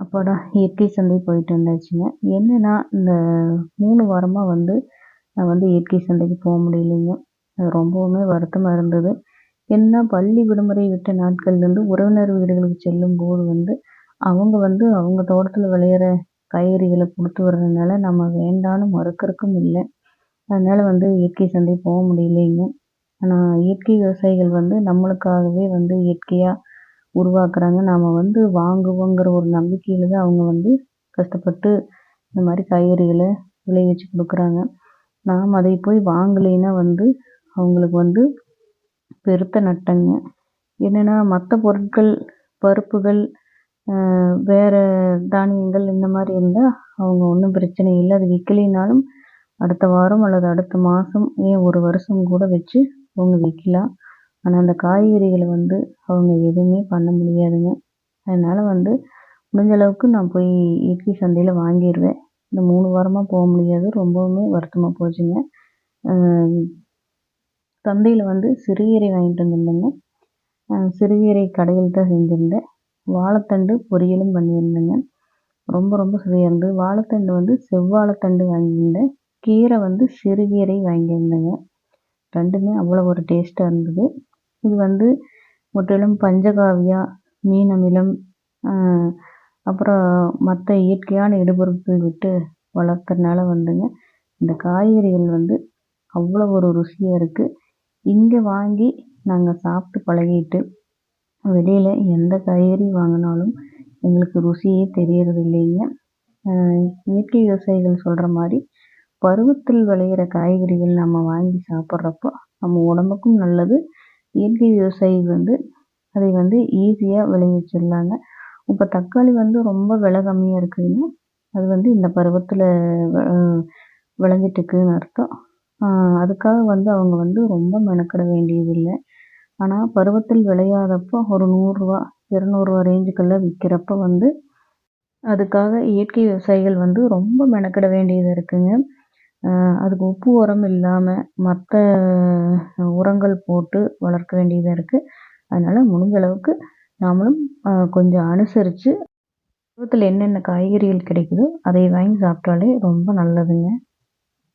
அப்பாடா! இயற்கை சந்தை போயிட்டு இருந்தாச்சுங்க என்னன்னா, இந்த மூணு வாரமா வந்து நான் வந்து இயற்கை சந்தைக்கு போக முடியலைங்க. அது ரொம்பவுமே வருத்தமா இருந்தது. என்ன பள்ளி விடுமுறை விட்ட நாட்கள்லேருந்து உறவினர் வீடுகளுக்கு செல்லும்போது வந்து, அவங்க வந்து அவங்க தோட்டத்தில் விளையிற காய்கறிகளை கொடுத்து வர்றதுனால, நம்ம வேண்டான்னு மறுக்கறக்கும் இல்லை அதனால வந்து இயற்கை சந்தை போக முடியலைங்க. ஆனா, இயற்கை விவசாயிகள் வந்து நம்மளுக்காகவே வந்து இயற்கையா உருவாக்குறாங்க. நாம வந்து வாங்குவோங்கிற ஒரு நம்பிக்கையில தான் அவங்க வந்து கஷ்டப்பட்டு இந்த மாதிரி காய்கறிகளை விளைவிச்சு கொடுக்குறாங்க நாம் அதை போய் வாங்கலைன்னா வந்து அவங்களுக்கு வந்து பெருத்த நட்டங்க. என்னென்னா மற்ற பொருட்கள், பருப்புகள், வேறு தானியங்கள் இந்த மாதிரி இருந்தால் அவங்க ஒன்றும் பிரச்சனை இல்லை அது விற்கலைனாலும் அடுத்த வாரம் அல்லது அடுத்த மாதம் ஏன் ஒரு வருஷம் கூட வச்சு அவங்க விற்கலாம் ஆனால் அந்த காய்கறிகளை வந்து அவங்க எதுவுமே பண்ண முடியாதுங்க. அதனால் வந்து முடிஞ்ச அளவுக்கு நான் போய் இயற்கை சந்தையில் வாங்கிடுவேன் இந்த மூணு வாரமாக போக முடியாது. ரொம்பவுமே வருத்தமாக போச்சுங்க. சந்தையில் வந்து சிறுகீரை வாங்கிட்டு வந்திருந்தேங்க. சிறுகீரை கடையில் தான் செஞ்சிருந்தேன். வாழைத்தண்டு பொரியலும் பண்ணியிருந்தேங்க. ரொம்ப ரொம்ப சுவையாக இருந்தது. வாழைத்தண்டு வந்து செவ்வாழைத்தண்டு வாங்கியிருந்தேன். கீரை வந்து சிறுகீரை வாங்கியிருந்தேங்க. ரெண்டுமே அவ்வளோ ஒரு டேஸ்ட்டாக இருந்தது. இது வந்து முற்றிலும் பஞ்சகாவியா, மீன் அமிலம், அப்புறம் மற்ற இயற்கையான இடுபொருட்கள் விட்டு வளர்க்கறனால வந்துங்க, இந்த காய்கறிகள் வந்து அவ்வளோ ஒரு ருசியாக இருக்குது இங்கே வாங்கி நாங்கள் சாப்பிட்டு பழகிட்டு, வெளியில் எந்த காய்கறி வாங்கினாலும் எங்களுக்கு ருசியே தெரியறது இல்லைங்க. இயற்கை விவசாயிகள் சொல்கிற மாதிரி பருவத்தில் விளையிற காய்கறிகள் நம்ம வாங்கி சாப்பிட்றப்போ நம்ம உடம்புக்கும் நல்லது. இயற்கை விவசாயி வந்து அதை வந்து ஈஸியாக விளைவிச்சிடலாங்க. இப்போ தக்காளி வந்து ரொம்ப விலை கம்மியாக இருக்குதுன்னா, அது வந்து இந்த பருவத்தில் அ விளைஞ்சிட்டு இருக்குன்னு அர்த்தம். அதுக்காக வந்து அவங்க வந்து ரொம்ப மெனக்கெட வேண்டியதில்லை ஆனால் பருவத்தில் விளையாதப்போ ஒரு நூறுரூவா இரநூறுவா ரேஞ்சுக்குள்ளே விற்கிறப்ப வந்து, அதுக்காக இயற்கை விவசாயிகள் வந்து ரொம்ப மெனக்கெட வேண்டியது இருக்குங்க. அதுக்கு உப்பு, உரம் இல்லாமல் மற்ற உரங்கள் போட்டு வளர்க்க வேண்டியதாக இருக்குது அதனால் முடிஞ்ச அளவுக்கு நாமளும் கொஞ்சம் அனுசரித்து பருவத்தில என்னென்ன காய்கறிகள் கிடைக்குதோ, அதை வாங்கி சாப்பிட்டாலே ரொம்ப நல்லதுங்க.